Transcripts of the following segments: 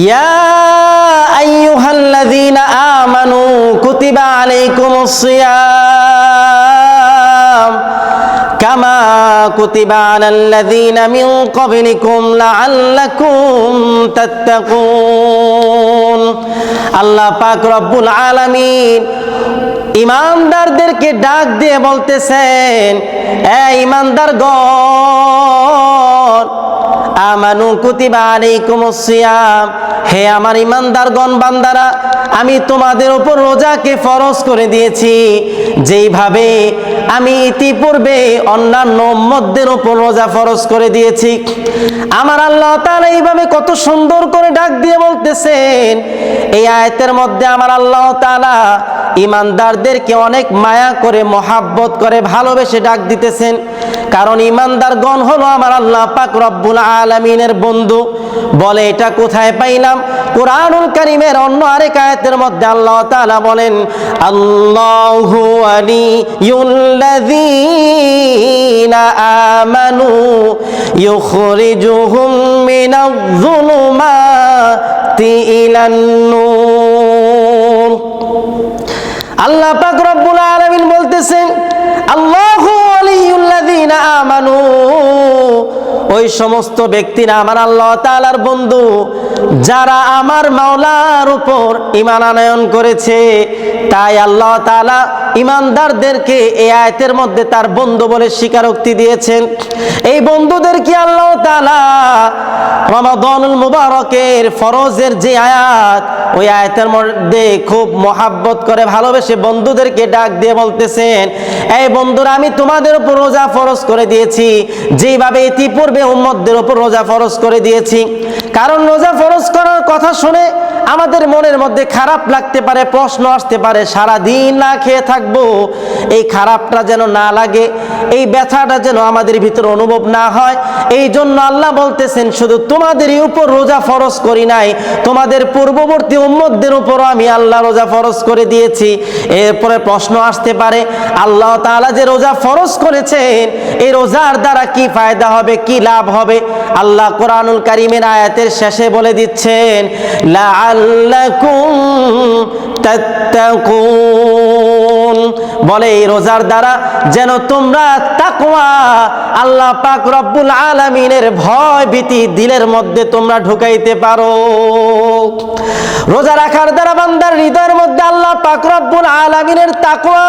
ইয়া আইয়ুহাল্লাযীনা আমানু কুতিবা আলাইকুমুস সিয়াম কামা কুতিবা আলাল্লাযীনা মিন ক্বাবলিকুম লাআল্লাকুম তাত্তাকুন। আল্লাহ পাক রব্বুল আলামিন ইমানদারদেরকে ডাক দিয়ে বলতেছেন, এ ইমানদারগণ আমানু কুতিবা আলাইকুমুস সিয়াম। হে আমার ইমানদারগণ, বান্দারা, আমি তোমাদের উপর রোজাকে ফরজ করে দিয়েছি। যেইভাবে আমি ইতিপূর্বে অন্যান্য উম্মতদের উপর রোজা ফরজ করে দিয়েছি। আমার আল্লাহ তাআলা এইভাবে কত সুন্দর করে ডাক দিয়ে বলতেছেন, এই আয়াতের মধ্যে আমার আল্লাহ তাআলা ইমানদারদেরকে অনেক মায়া করে, মহাব্বত করে, ভালোবেসে ডাক দিতেছেন। কারণ ইমানদার গণ হলো আমার আল্লাহ পাক রব্বুল আলামিনের বন্ধু। বলে, এটা কোথায় পাইলাম? কোরআনুল কারীমের অন্য আরেক আয়াতের মধ্যে আল্লাহ তাআলা বলেন, আল্লাহু ওয়ালিয়ুল্লাযীনা আমানু ইউখরিজুহুম মিনাজ-যুলুমাতি ইলান নূর। আল্লাহ পাক রব্বুল আলামিন বলতেছেন আমানু। ওই সমস্ত ব্যক্তিরা আমার আল্লাহ তালার বন্ধু, যারা আমার মাওলার উপর ইমান আনয়ন করেছে, তাই আল্লাহ তালা ইমানদারদেরকে এই আয়তের মধ্যে তার বন্ধু বলে স্বীকারোক্তি দিয়েছেন। এই বন্ধুদের কি আল্লাহ তাআলা রমাদানুল মুবারকের ফরজের যে আয়াত, ওই আয়াতের মধ্যে খুব মহাব্বত করে ভালোবেসে বন্ধুদেরকে ডাক দিয়ে বলতেছেন, এই বন্ধুরা, আমি তোমাদের উপর রোজা ফরজ করে দিয়েছি। যেইভাবে ইতিপূর্বে উম্মতদের উপর রোজা ফরজ করে দিয়েছি। কারণ রোজা ফরজ করার কথা শুনে আমাদের মনের মধ্যে খারাপ লাগতে পারে, প্রশ্ন আসতে পারে সারা দিন না খেয়ে থাকব। এই খারাপটা যেন না লাগে, এই ব্যথাটা যেন আমাদের ভিতরে অনুভব না হয়। এই জন্য আল্লাহ বলতেছেন, শুধু তোমাদেরই উপর রোজা ফরজ করি নাই, তোমাদের পূর্ববর্তী উম্মতদের উপরও আমি আল্লাহ রোজা ফরজ করে দিয়েছি। এরপরে প্রশ্ন আসতে পারে, আল্লাহ তাআলা যে রোজা ফরজ করেছেন, এই রোজার দ্বারা কি ফায়দা হবে, কি লাভ হবে? আল্লাহ কোরআনুল কারিমের আয়াতের শেষে বলে দিচ্ছেন লাআল্লাকুম তাত্তাকুন। বলে, এই রোজার দ্বারা যেন তোমরা তাকওয়া আল্লাহ পাক রব্বুল আলামিনের ভয় ভীতি দিলের মধ্যে তোমরা ঢুকাইতে পারো। রোজা রাখার দ্বারা বান্দার হৃদয়ের মধ্যে আল্লাহ পাক রব্বুল আলামিনের তাকওয়া,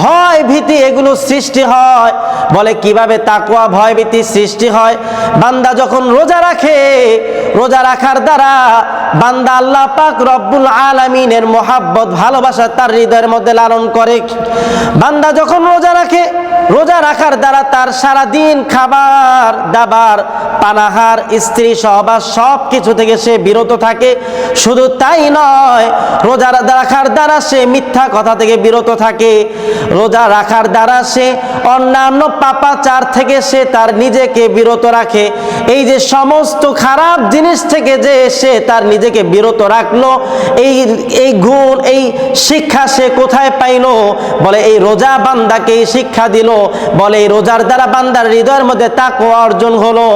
ভয় ভীতি এগুলো সৃষ্টি হয়। বলে, কীভাবে তাকুয়া ভয়ভীতি সৃষ্টি হয়? বান্দা যখন রোজা রাখে, রোজা রাখার দ্বারা বান্দা আল্লাহ পাক রব্বুল আলামিনের মোহাব্বত, ভালোবাসা তার হৃদয়ের মধ্যে লালন করে। বান্দা যখন রোজা রাখে রোজা রাখার দ্বারা তার সারা দিন খাবার, দাবার, পানাহার, স্ত্রী সহবাস সব কিছু থেকে সে বিরত থাকে। শুধু তাই নয়, রোজা রাখার দ্বারা সে মিথ্যা কথা থেকে বিরত থাকে। রোজা রাখার দ্বারা সে অন্যান্য পাপাচার থেকে সে তার নিজেকে বিরত রাখে। এই যে সমস্ত খারাপ জিনিস থেকে যে সে তার নিজেকে বিরত রাখল, এই এই গুণ, এই শিক্ষা সে কোথায় পাইলো? বলে এই রোজা বান্দাকে শিক্ষা দিল। বলে, এই রোজার দ্বারা বান্দার হৃদয়ের মধ্যে তাকওয়া অর্জন হলো।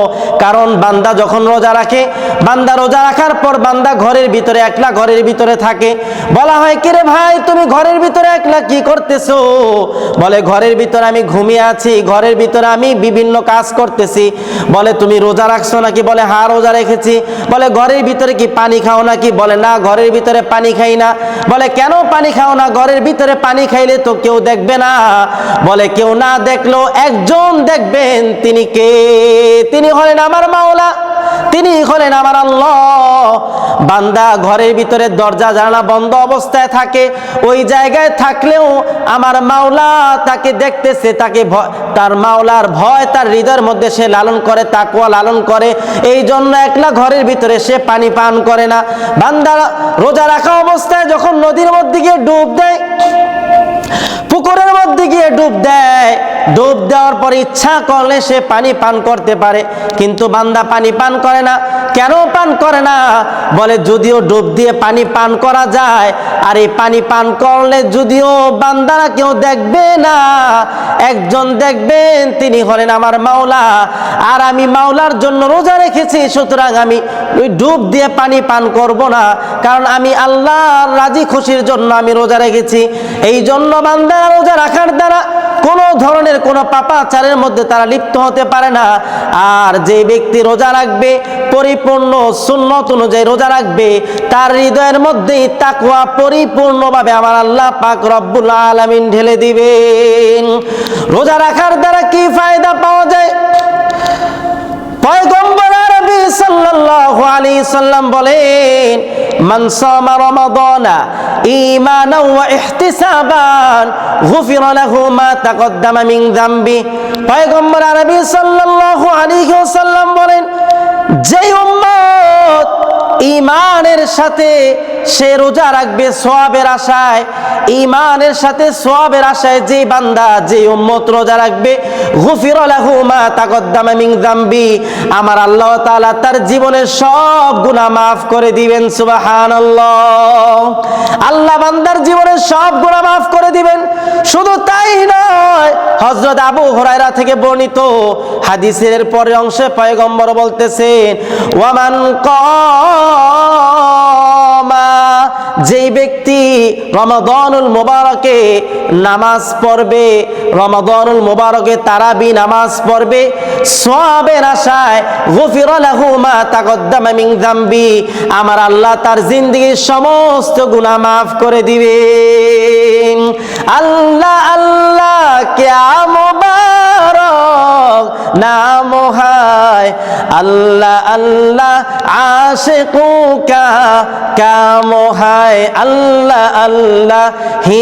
কারণ বান্দা যখন রোজা রাখে, বান্দা রোজা রাখার পর বান্দা ঘরের ভিতরে, একলা ঘরের ভিতরে থাকে। বলা হয় কিরে ভাই, তুমি ঘরের ভিতরে একলা কি করতেছো? বলে, ঘরের ভিতরে আমি ঘুমিয়ে আছি, ঘরের ভিতরে আমি বিভিন্ন কাজ করতেছি। বলে, তুমি রোজা রাখছো নাকি? বলে হ্যাঁ রোজা রেখেছি। বলে, ঘরের ভিতরে কি পানি খাও নাকি? বলে, না, ঘরের ভিতরে পানি খাই না। বলে, কেন পানি খাও না? ঘরের ভিতরে পানি খাইলে তো কেউ দেখবে না। বলে, কেউ না দেখল, একজন দেখবেন তিনি কে? তিনি হলেন আমার মাওলা, তিনি হলেন আমার আল্লাহ। বান্দা ঘরের ভিতরে দরজা, জানালা বন্ধ অবস্থায় থাকে, ওই জায়গায় থাকলেও আমার মাওলা তাকে দেখতেছে, তাকে তার মাওলার ভয়, তার হৃদয়ের মধ্যে সে লালন করে তাকুয়া লালন করে। এই জন্য একলা ঘরের ভিতরে সে পানি পান করে না। বান্দা রোজা রাখা অবস্থায় যখন নদীর মধ্যে গিয়ে ডুব দেয় পুকুরের মধ্যে গিয়ে ডুব দেয়। ডুব দেওয়ার পর ইচ্ছা করলে সে পানি পান করতে পারে, কিন্তু বান্দা পানি পান করে না। কেন পান করে না? বলে, যদিও ডুব দিয়ে পানি পান করা যায়, আর এই পানি পান করলে যদিও বান্দারা কেউ দেখবে না। একজন দেখবেন, তিনি হলেন আমার মাওলা, আর আমি মাওলার জন্য রোজা রেখেছি, সুতরাং আমি ওই ডুব দিয়ে পানি পান করব না, কারণ আমি আল্লাহর রাজি খুশির জন্য আমি রোজা রেখেছি। এই জন্য বান্দারা রোজা রাখার দ্বারা কোনো ধরনের কোনো পাপাচারের মধ্যে তারা লিপ্ত হতে পারে না। আর যে ব্যক্তি রোজা রাখবে, পরিপূর্ণ সুন্নত অনুযায়ী রোজা রাখবে, তার হৃদয়ের মধ্যেই তাকুয়া পরিপূর্ণভাবে আমার আল্লাহ পাক রব্বুল আলামিন ঢেলে দিবেন। রোজা রাখার দ্বারা কি ফায়দা পাওয়া যায়? পয়গম্বর সাল্লাল্লাহু আলাইহি সাল্লাম বলেন, মান সামা রমাদানা ঈমানাও ওয়া ইহতিসাবান, গুফিরা লাহু মা তাকদ্দামা মিন যামবি পয়গম্বর আরবি সাল্লাল্লাহু আলাইহি বলেন, যেই উম্মত ইমানের সাথে সে রোজা রাখবে সোয়াবের আশায় ইমানের সাথে সোয়াবের আশায় যে বান্দা, যে উম্মত রোজা রাখবে, গুফির লাহু মা তাকদ্দামা মিন যামবি, আমার আল্লাহ তাআলা তার জীবনের সব গুনাহ মাফ করে দিবেন, সুবহানাল্লাহ। আল্লাহ বান্দার জীবনের সব গুনাহ মাফ করে দিবেন। শুধু তাই নয়, হযরত আবু হুরায়রা থেকে বর্ণিত হাদিসের পরের অংশে পয়গম্বর বলতেছেন ওয়ামান যেই ব্যক্তি রমাদানুল মোবারকে নামাজ পড়বে, রমাদানুল মোবারকে তারাবি নামাজ পড়বে সবের আশায় গফির মা তাকদ্দামা মিন যামবি, আমার আল্লাহ তার জিন্দগির সমস্ত গুনাহ মাফ করে দিবেন। আল্লাহ আল্লাহ কিয়া মুবারক নাম আল্লাহ আল্লাহ আশে কুকা কাম হায় আল্লাহ আল্লাহ হি